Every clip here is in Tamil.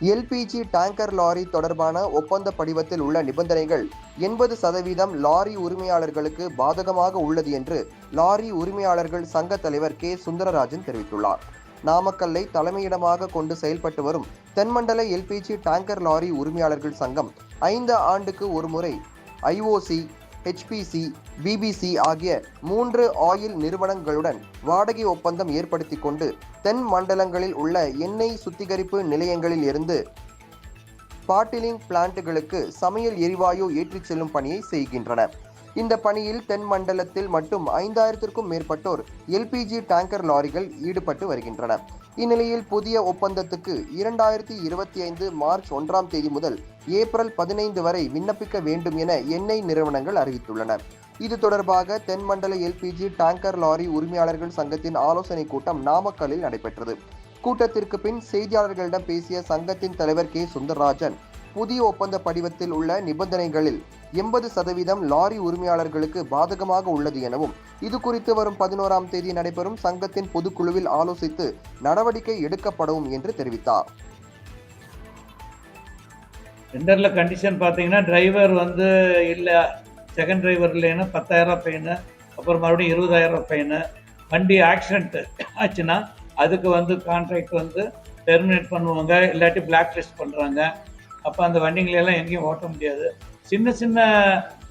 எல்பிஜி டேங்கர் லாரி தொடர்பான ஒப்பந்த படிவத்தில் உள்ள நிபந்தனைகள் எண்பது சதவீதம் லாரி உரிமையாளர்களுக்கு பாதகமாக உள்ளது என்று லாரி உரிமையாளர்கள் சங்க தலைவர் கே. சுந்தரராஜன் தெரிவித்துள்ளார். நாமக்கல்லை தலைமையிடமாக கொண்டு செயல்பட்டு வரும் தென்மண்டல எல்பிஜி டேங்கர் லாரி உரிமையாளர்கள் சங்கம் ஐந்து ஆண்டுக்கு ஒருமுறை ஐஓசி ஹெச்பிசி பிபிசி ஆகிய மூன்று ஆயில் நிறுவனங்களுடன் வாடகை ஒப்பந்தம் ஏற்படுத்தி கொண்டு தென் மண்டலங்களில் உள்ள எண்ணெய் சுத்திகரிப்பு நிலையங்களில் இருந்து பாட்டிலிங் பிளான்ட்டுகளுக்கு சமையல் எரிவாயு ஏற்றிச் செல்லும் பணியை செய்கின்றன இந்த பணியில் தென் மண்டலத்தில் மட்டும் ஐந்தாயிரத்திற்கும் மேற்பட்டோர் எல்பிஜி டேங்கர் லாரிகள் ஈடுபட்டு வருகின்றன. இந்நிலையில் புதிய ஒப்பந்தத்துக்கு இரண்டாயிரத்தி இருபத்தி ஐந்து மார்ச் ஒன்றாம் தேதி முதல் ஏப்ரல் பதினைந்து வரை விண்ணப்பிக்க வேண்டும் என எண்ணெய் நிறுவனங்கள் அறிவித்துள்ளன. இது தொடர்பாக தென்மண்டல எல்பிஜி டேங்கர் லாரி உரிமையாளர்கள் சங்கத்தின் ஆலோசனை கூட்டம் நாமக்கல்லில் நடைபெற்றது. கூட்டத்திற்கு பின் செய்தியாளர்களிடம் பேசிய சங்கத்தின் தலைவர் கே. சுந்தரராஜன் புதிய ஒப்பந்த படிவத்தில் உள்ள நிபந்தனைகளில் எண்பது சதவீதம் லாரி உரிமையாளர்களுக்கு பாதகமாக உள்ளது எனவும் இது குறித்து வரும் பதினோராம் தேதி நடைபெறும் சங்கத்தின் பொதுக்குழுவில் ஆலோசித்து நடவடிக்கை எடுக்கப்படும் என்று தெரிவித்தார். டெண்டரில் கண்டிஷன் பார்த்தீங்கன்னா டிரைவர் வந்து இல்லை செகண்ட் டிரைவர் இல்லைன்னா பத்தாயிரம் ஃபைனு அப்புறம் மறுபடியும் இருபதாயிரம் ஃபைனு வண்டி ஆக்சிடென்ட்டு ஆச்சுன்னா அதுக்கு வந்து கான்ட்ராக்ட் வந்து டெர்மினேட் பண்ணுவாங்க இல்லாட்டி பிளாக் லிஸ்ட் பண்ணுறாங்க அப்போ அந்த வண்டிங்களெல்லாம் எங்கேயும் ஓட்ட முடியாது. சின்ன சின்ன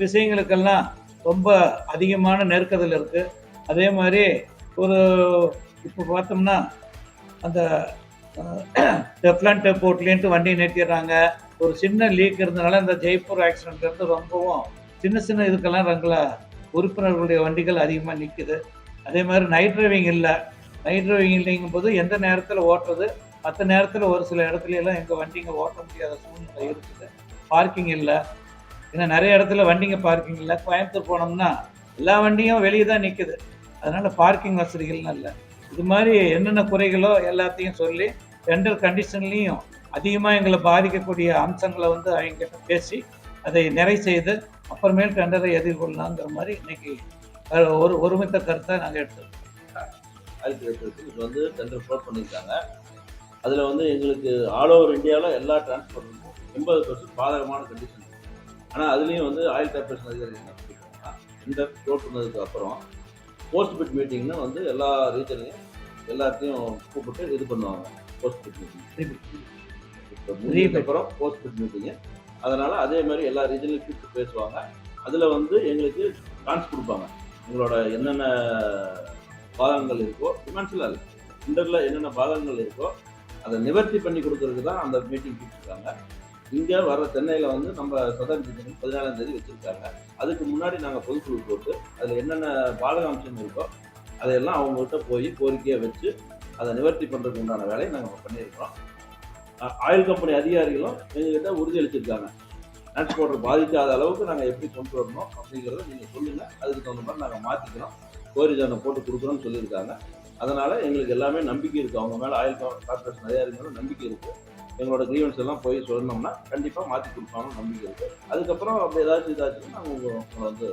விஷயங்களுக்கெல்லாம் ரொம்ப அதிகமான நெருக்கத்தில் இருக்குது அதே மாதிரி ஒரு இப்போ பார்த்தோம்னா அந்த டெஃப்லான் டெப் போட்லேன்ட்டு வண்டி நிறுத்திடுறாங்க. ஒரு சின்ன லீக் இருந்தனால இந்த ஜெய்ப்பூர் ஆக்சிடென்ட் இருந்து ரொம்பவும் சின்ன சின்ன இதுக்கெல்லாம் ரங்கில் உறுப்பினர்களுடைய வண்டிகள் அதிகமாக நிற்குது அதே மாதிரி நைட் டிரைவிங் இல்லை. நைட் டிரைவிங் இல்லைங்கும் போது எந்த நேரத்தில் ஓட்டுறது? மற்ற நேரத்தில் ஒரு சில இடத்துல எல்லாம் எங்கள் வண்டிங்க ஓட்ட முடியாத சூழ்நிலை இருக்குது. பார்க்கிங் இல்லை. ஏன்னா நிறைய இடத்துல வண்டிங்க பார்க்கிங் இல்லை. கோயம்புத்தூர் போனோம்னா எல்லா வண்டியும் வெளியே தான் நிற்குது அதனால் பார்க்கிங் வசதிகள்லாம் இல்லை. இது மாதிரி என்னென்ன குறைகளோ எல்லாத்தையும் சொல்லி டெண்டர் கண்டிஷன்லேயும் அதிகமாக எங்களை பாதிக்கக்கூடிய அம்சங்களை வந்து அவங்ககிட்ட பேசி அதை நிறை செய்து அப்புறமேல் டெண்டரை எதிர்கொள்ளலாங்கிற மாதிரி இன்னைக்கு ஒரு ஒருமித்த கருத்தை நாங்கள் எடுத்துருக்கோம் ஆயிரத்தி எட்டு வந்து டெண்டர் ஃப்ளோட் பண்ணியிருக்காங்க. அதில் வந்து எங்களுக்கு ஆல் ஓவர் இந்தியாவில் எல்லா டிரான்ஸ்போர்ட்டுக்கும் எண்பது பர்சன்ட் பாதகமான கண்டிஷன் ஆனால் அதுலேயும் வந்து ஆயில் கார்பரேஷன் அதிகாரி என்ன இந்த ஃப்ளோட் பண்ணதுக்கு அப்புறம் போஸ்ட் பிட் மீட்டிங்னு வந்து எல்லா ரீஜன்லையும் எல்லாத்தையும் கூப்பிட்டு இது பண்ணுவாங்க போஸ்ட் பிட் மீட்டிங் இப்போ முடிஞ்சதுக்கு அப்புறம் போஸ்ட் பிட் மீட்டிங்கு அதனால் அதே மாதிரி எல்லா ரீஜன்லையும் கூப்பிட்டு பேசுவாங்க. அதில் வந்து எங்களுக்கு கான்ஸ் கொடுப்பாங்க. உங்களோட என்னென்ன பாதகங்கள் இருக்கோ ஃபினான்ஷியலாக இல்லை. இன்டரில் என்னென்ன பாதகங்கள் இருக்கோ அதை நிவர்த்தி பண்ணி கொடுக்கறதுக்கு தான் அந்த மீட்டிங் கூப்பிட்டுருக்காங்க இங்கே வர சென்னையில் வந்து நம்ம சுதந்திர டிவிஷன் பதினாலாம் தேதி வச்சுருக்காங்க. அதுக்கு முன்னாடி நாங்கள் பொதுக்குழு போட்டு அதில் என்னென்ன பாதகாம்சம் இருக்கோ அதையெல்லாம் அவங்கள்ட்ட போய் கோரிக்கையை வச்சு அதை நிவர்த்தி பண்ணுறதுக்கு உண்டான வேலையை நாங்கள் பண்ணியிருக்கிறோம். ஆயில் கம்பெனி அதிகாரிகளும் எங்ககிட்ட உறுதியளிச்சிருக்காங்க டிரான்ஸ்போர்ட்டர் பாதிக்காத அளவுக்கு நாங்கள் எப்படி கொண்டு வரணும் அப்படிங்கிறத நீங்கள் சொல்லுங்கள் அதுக்கு தகுந்த மாதிரி நாங்கள் மாற்றிக்கிறோம் கோரிஜானை போட்டு கொடுக்குறோம்னு சொல்லியிருக்காங்க. அதனால் எங்களுக்கு எல்லாமே நம்பிக்கை இருக்குது அவங்க மேலே ஆயில் கார்பரேஷன் அதிகாரிகளும் நம்பிக்கை இருக்குது எங்களோட கிரீவன்ஸ் எல்லாம் போய் சொன்னோம்னா கண்டிப்பாக மாற்றி கொடுப்பாங்கன்னு நம்பிக்கை இருக்குது அதுக்கப்புறம் அப்படி ஏதாச்சும் இதாச்சுன்னா நாங்கள் உங்களை வந்து